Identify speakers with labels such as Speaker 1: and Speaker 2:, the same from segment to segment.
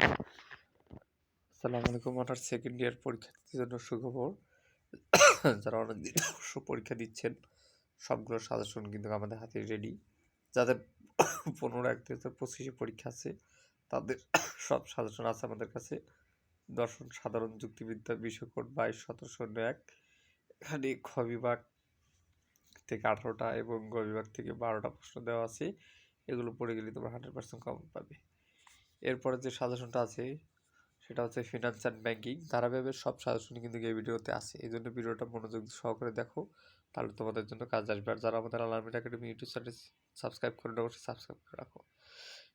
Speaker 1: আসসালামু আলাইকুম, honours second year পরীক্ষার্থীদের জন্য সুখবর। যারা অনেকদিন পরীক্ষা দিচ্ছেন, সবগুলো সাজেশন কিন্তু আমাদের হাতে রেডি যাদের পনেরো এক হাজার পঁচিশে পরীক্ষা আছে, তাদের সব সাজেশন আছে আমাদের কাছে। দর্শন, সাধারণ যুক্তিবিদ্যা বিষয়কোড বাইশ সতেরো শূন্য এক, এখানে খ বিভাগ থেকে আঠারোটা এবং গ বিভাগ থেকে বারোটা প্রশ্ন দেওয়া আছে। এগুলো পড়ে গেলে তোমরা হান্ড্রেড পার্সেন্ট কমন পাবে। এরপরে যে সাজেশনটা আছে, সেটা হচ্ছে ফিনান্স অ্যান্ড ব্যাঙ্কিং ধারাবাহিকের সব সাজেশনই কিন্তু এই ভিডিওতে আছে। এই জন্য ভিডিওটা মনোযোগ সহকারে দেখো। তাহলে তোমাদের জন্য কাজ আসবে। আর যারা আমাদের আলামিন একাডেমি ইউটিউব চ্যানেল সাবস্ক্রাইব করে অবশ্যই সাবস্ক্রাইব করে রাখো।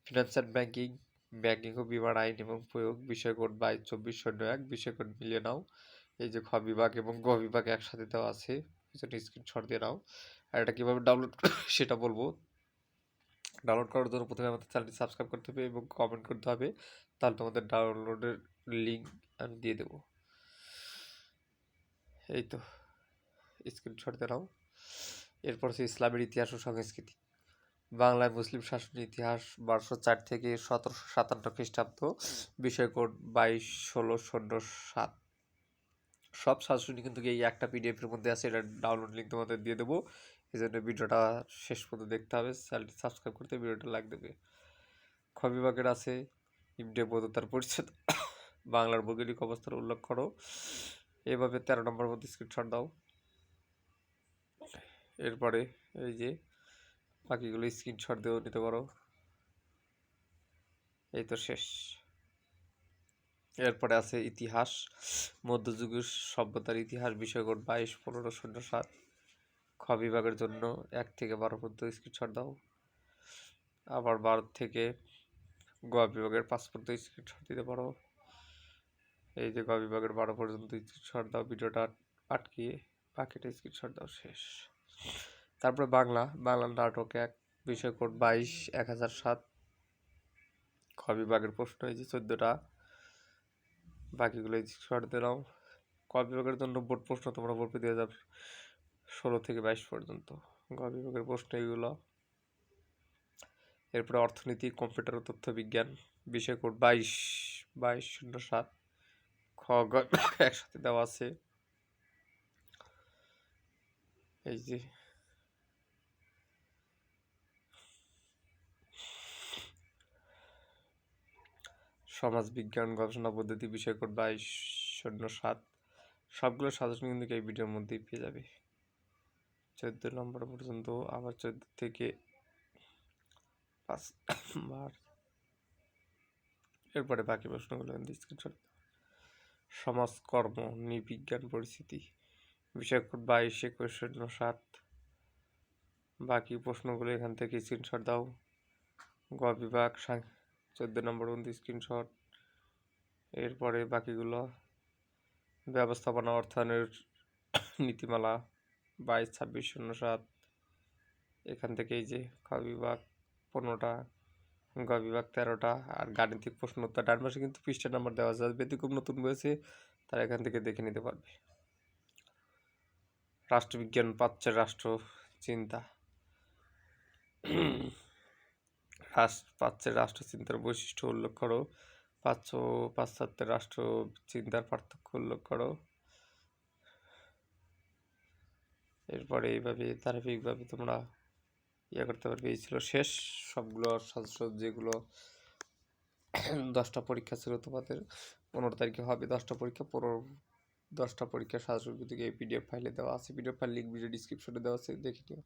Speaker 1: ফিনান্স অ্যান্ড ব্যাঙ্কিং ব্যাঙ্কিং ও বিমার আইন এবং প্রয়োগ, বিষয় কোড বাইশ চব্বিশ শূন্য এক, বিষয় কোড মিলিয়ে নাও। এই যে খ বিভাগ এবং গ বিভাগ একসাথে দেওয়া আছে স্ক্রিনশট দিয়ে নাও। আর এটা কীভাবে ডাউনলোড সেটা বলব। ডাউনলোড করার জন্য প্রথমে আমাদের চ্যানেলটি সাবস্ক্রাইব করতে হবে এবং কমেন্ট করতে হবে। তাহলে তোমাদের ডাউনলোডের লিঙ্ক আমি দিয়ে দেবো। এই তো স্ক্রিনশট নাও। এরপর হচ্ছে ইসলামের ইতিহাস ও সংস্কৃতি। বাংলায় মুসলিম শাসনের ইতিহাস বারোশো চার থেকে সতেরোশো সাতান্ন খ্রিস্টাব্দ, বিষয় কোড বাইশ ষোলো শূন্য সাত। সব শাসনই কিন্তু এই একটা পিডিএফের মধ্যে আছে, এটা ডাউনলোড লিঙ্ক তোমাদের দিয়ে দেবো। এই জন্য ভিডিওটা শেষ পর্যন্ত দেখতে হবে। চ্যানেলটি সাবস্ক্রাইব করতে ভিডিওটা লাইক দেবে। খ বিভাগের আছে ইমডে বোধতার পরিচ্ছেদ বাংলার ভৌগোলিক অবস্থার উল্লেখ করো। এভাবে তেরো নম্বর মধ্যে স্ক্রিনশট দাও। এরপরে এই যে বাকিগুলো স্ক্রিনশট দিয়েও নিতে পারো। এই তো শেষ। এরপরে আছে ইতিহাস মধ্যযুগের সভ্যতার ইতিহাস বিষয়কোড বাইশ, পনেরো, শূন্য, সাত। খ বিভাগের জন্য এক থেকে বারো পর্যন্ত স্ক্রিনশট দাও। আবার বারো থেকে গ বিভাগের পাঁচ পর্যন্ত স্ক্রিনশট দিতে পারো। এই যে গ বিভাগের বারো পর্যন্ত স্ক্রিনশট দাও, ভিডিওটা আটকিয়ে বাকিটা স্ক্রিনশট দাও, শেষ। তারপরে বাংলা বাংলা নাটক এক, বিষয় কোড বাইশ, এক হাজার সাত। খ বিভাগের প্রশ্ন এই যে চোদ্দোটা। বাকিগুলো স্ক্রিনশট দিয়ে নাও ক বিভাগের জন্য বোর্ড প্রশ্ন তোমরা বলবে দুই হাজার ষোলো থেকে বাইশ পর্যন্ত। গ বিভাগের প্রশ্ন এগুলো। এরপরে অর্থনীতি, কম্পিউটার ও তথ্য বিজ্ঞান বিষয় কোড বাইশ বাইশ শূন্য সাত, খ একসাথে দেওয়া আছে। এই যে। সমাজ বিজ্ঞান, গবেষণা পদ্ধতি, বিষয় কোড বাইশ শূন্য সাত, সবগুলো সাজেশন কিন্তু এই ভিডিওর মধ্যেই পেয়ে যাবে। চোদ্দ নম্বর পর্যন্ত, আবার চোদ্দ থেকে পাঁচ বার। এরপরে বাকি প্রশ্নগুলো স্ক্রিনশট সমাজকর্ম নৃবিজ্ঞান, পরিস্থিতি, বিষয় বাইশ শূন্য, সাত। বাকি প্রশ্নগুলো এখান থেকে স্ক্রিনশট দাও। গ বিভাগ চোদ্দ নম্বর পর্যন্ত স্ক্রিনশট এরপরে বাকিগুলো, ব্যবস্থাপনা, অর্থায়নের নীতিমালা বাইশ, ছাব্বিশ, শূন্য, সাত। এখান থেকে এই যে খ বিভাগ পনেরোটা, গ বিভাগ তেরোটা। আর গাণিতিক প্রশ্ন উত্তর, ডান পাশে কিন্তু পৃষ্ঠা নাম্বার দেওয়া আছে। ব্যতিক্রম নতুন বয়েছে তারা এখান থেকে দেখে নিতে পারবে। রাষ্ট্রবিজ্ঞান পাচ্ছে রাষ্ট্র চিন্তা। রাষ্ট্র পাচ্ছের রাষ্ট্রচিন্তার বৈশিষ্ট্য উল্লেখ করো। পাচ্ছ, পাশ্চাত্যের রাষ্ট্র চিন্তার পার্থক্য উল্লেখ করো। এরপরে এইভাবে ধারাবাহিকভাবে তোমরা ইয়ে করতে পারবে। এই ছিল শেষ সবগুলো সাজসজ যেগুলো দশটা পরীক্ষা ছিল তোমাদের। পনেরো তারিখে হবে দশটা পরীক্ষা। পনেরো, দশটা পরীক্ষা সাজসজ্জ থেকে এই পিডিএফ ফাইলে দেওয়া আছে। পিডিএফ ফাইল লিঙ্ক ভিডিও ডিসক্রিপশনে দেওয়া আছে, দেখে নিও।